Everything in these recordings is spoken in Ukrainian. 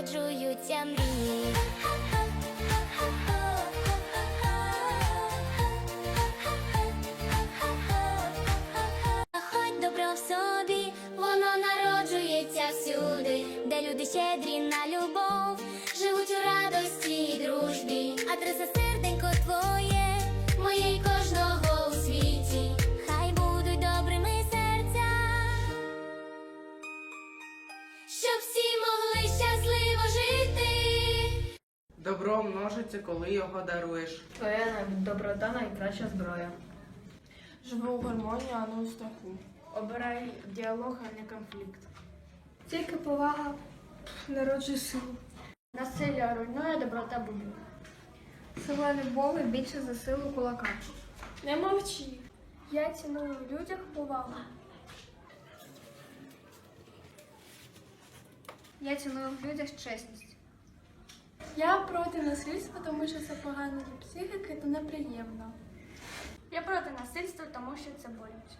народжуються мрії. Хоть добро в собі, воно народжується всюди, де люди щедрі на любов, живуть у радості і дружбі. Адреса серденько твоє, моє й кожного у світі. Хай будуть добрими серця, щоб всі Добро множиться, коли його даруєш. Твоя доброта найкраща зброя. Живи у гармонії, а не у страху. Обирай діалог, а не конфлікт. Тільки повага народжує силу. Насилля руйнує, доброта будує. Сила любові більше за силу кулака. Не мовчи. Я ціную в людях повагу. Я ціную в людях чесність. Я проти насильства, тому що це погано для психіки та неприємно. Я проти насильства, тому що це боляче.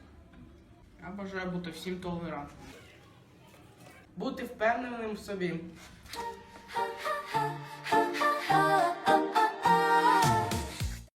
Я бажаю бути всім толерантним. Бути впевненим в собі.